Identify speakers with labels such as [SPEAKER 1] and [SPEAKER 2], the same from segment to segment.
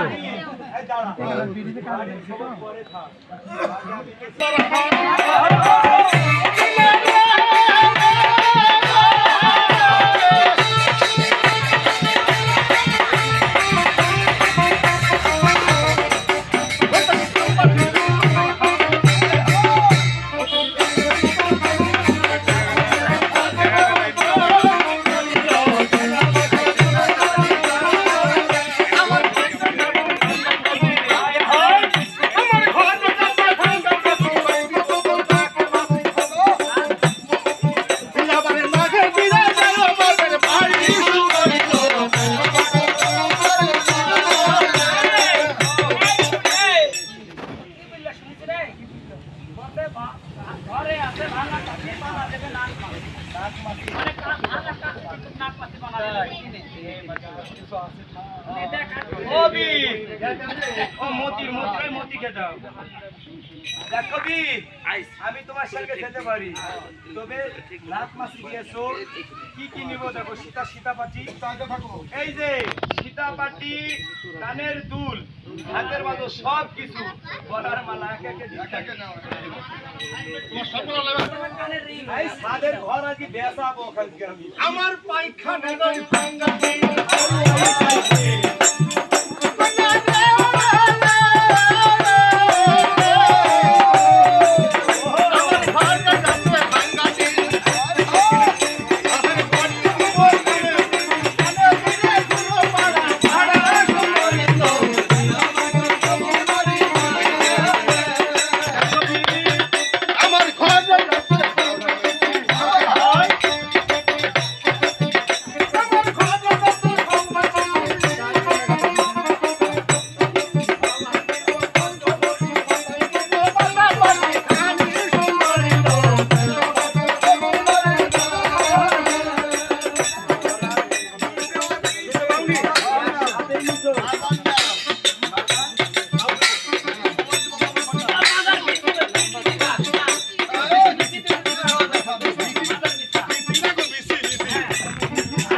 [SPEAKER 1] করে আমি তোমার সঙ্গে যেতে পারি তবে রাত মাসি দিয়েছ কি কি নিব দেখো সীতা সীতা পাটি এই যে সীতা পাটি কানের দুল। হাতের মাঝে সব কিছু। বলার মালা একে একে দিতে। সাদের ঘর আজকে বেসাবো ওখানকে আমি।
[SPEAKER 2] আমার পায়খানা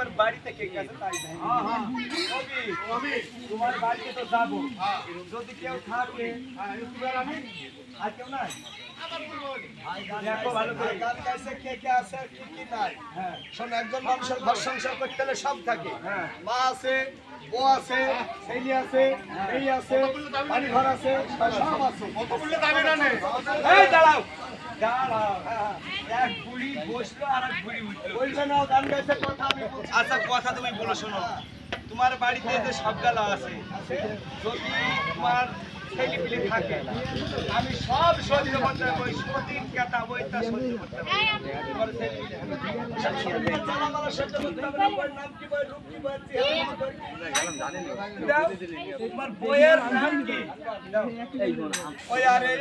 [SPEAKER 1] রে মাকে এবার বাড়িতে কে গেছে তাই নাই তোমার বাড়িতে তো যাব। যদি কেউ থাকে আর কেউ নাই? হ্যাঁ।
[SPEAKER 2] একজন মানুষের ঘর সংসার করতে হলে সব থাকে।
[SPEAKER 1] হ্যাঁ।
[SPEAKER 2] মা আছে বউ আছে ছেলে আছে এই আছে বাড়ি ঘর আছে সব আছে।
[SPEAKER 1] দাঁড়াও দাঁড়াও। এক বুড়ি বসল আর এক বুড়ি উঠল
[SPEAKER 2] বলছে না গান গাইছে কথা আমি
[SPEAKER 1] আচ্ছা কথা তুমি বলো শোনো তোমার বাড়িতে যে সব গালা আছে যদি তোমার থাকে আমি সব সহ্য করতে পারব ওই সতীন কাটা বইটা সহ্য করতে পারব তোমার
[SPEAKER 2] বইয়ের নাম কি। ওই আরে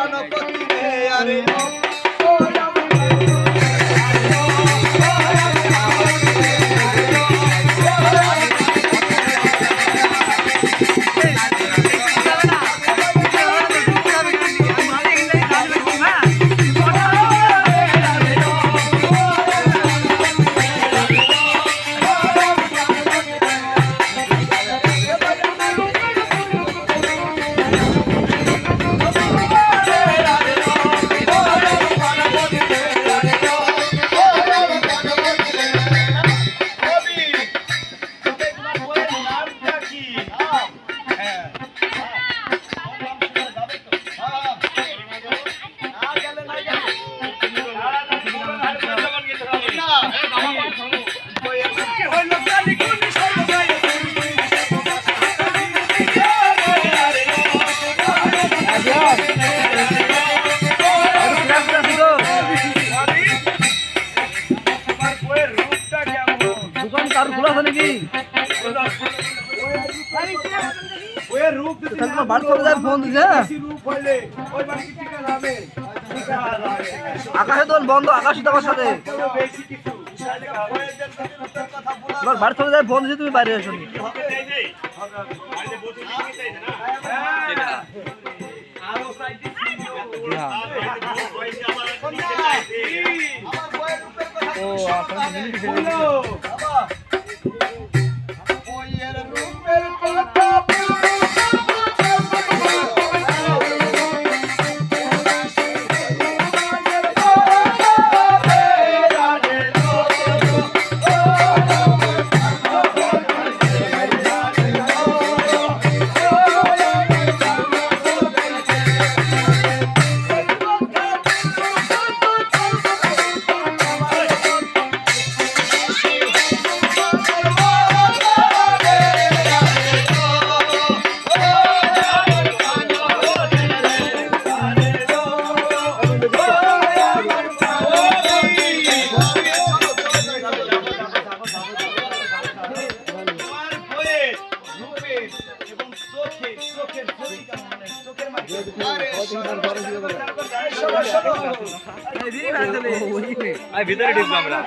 [SPEAKER 2] ওই আমার প্রাণপতি রে আরে ও ওই
[SPEAKER 3] যাবে
[SPEAKER 2] আকাশে তো বন্ধ আকাশ তোমার সাথে। তোমার বাড়ি চলে যায় ফোন দিছে তুমি বাইরে এসো
[SPEAKER 3] সাইডে
[SPEAKER 2] ও আপনার
[SPEAKER 1] রূপের কথা
[SPEAKER 3] মাঝে
[SPEAKER 2] ভিতরে ঢুকবো আমরা